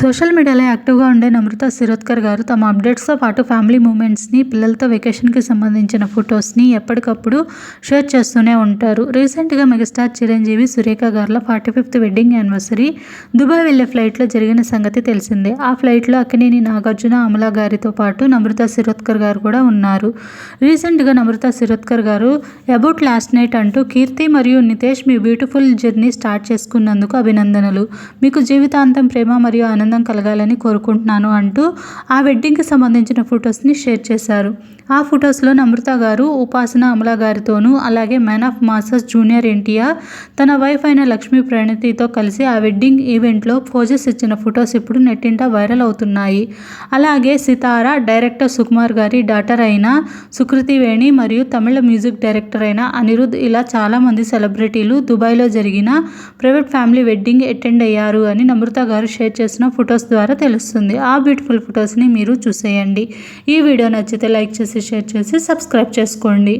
Social మీడియాలో యాక్టివ్గా ఉండే నమ్రత శిరోద్కర్ గారు తమ అప్డేట్స్తో పాటు ఫ్యామిలీ మూమెంట్స్ని పిల్లలతో వెకేషన్కి సంబంధించిన ఫొటోస్ని ఎప్పటికప్పుడు షేర్ చేస్తూనే ఉంటారు. రీసెంట్గా megastar Chiranjeevi Surekha గారుల forty fifth wedding anniversary Dubai వెళ్ళే ఫ్లైట్లో జరిగిన సంగతి తెలిసిందే. ఆ ఫ్లైట్లో అక్కినేని నాగార్జున అమల గారితో పాటు నమ్రత శిరోద్కర్ గారు కూడా ఉన్నారు. రీసెంట్గా నమ్రత శిరోద్కర్ గారు అబౌట్ లాస్ట్ నైట్ అంటూ కీర్తి మరియు నితేష్ మీ బ్యూటిఫుల్ జర్నీ స్టార్ట్ చేసుకున్నందుకు అభినందనలు. మీకు జీవితాంతం ప్రేమ మరియు ఆనందం కలగాలని కోరుకుంటున్నాను అంటూ ఆ వెడ్డింగ్కి సంబంధించిన ఫొటోస్ని షేర్ చేశారు. ఆ ఫొటోస్లో నమ్రత గారు ఉపాసన అమల గారితోనూ అలాగే man of masters junior NTR తన వైఫ్ అయిన లక్ష్మీ ప్రణతితో కలిసి ఆ వెడ్డింగ్ ఈవెంట్లో పోజెస్ ఇచ్చిన ఫొటోస్ ఇప్పుడు నెట్టింట వైరల్ అవుతున్నాయి. అలాగే సితార డైరెక్టర్ సుకుమార్ గారి డాటర్ అయిన సుకృతి వేణి మరియు తమిళ మ్యూజిక్ డైరెక్టర్ అయిన అనిరుద్ ఇలా చాలామంది సెలబ్రిటీలు దుబాయ్లో జరిగిన ప్రైవేట్ ఫ్యామిలీ వెడ్డింగ్ అటెండ్ అయ్యారు అని నమ్రత గారు షేర్ చేసిన ఫొటోస్ ద్వారా తెలుస్తుంది. ఆ బ్యూటిఫుల్ ఫొటోస్ని మీరు చూసేయండి. ఈ వీడియో నచ్చితే లైక్ చేసి షేర్ చేసి సబ్స్క్రైబ్ చేసుకోండి.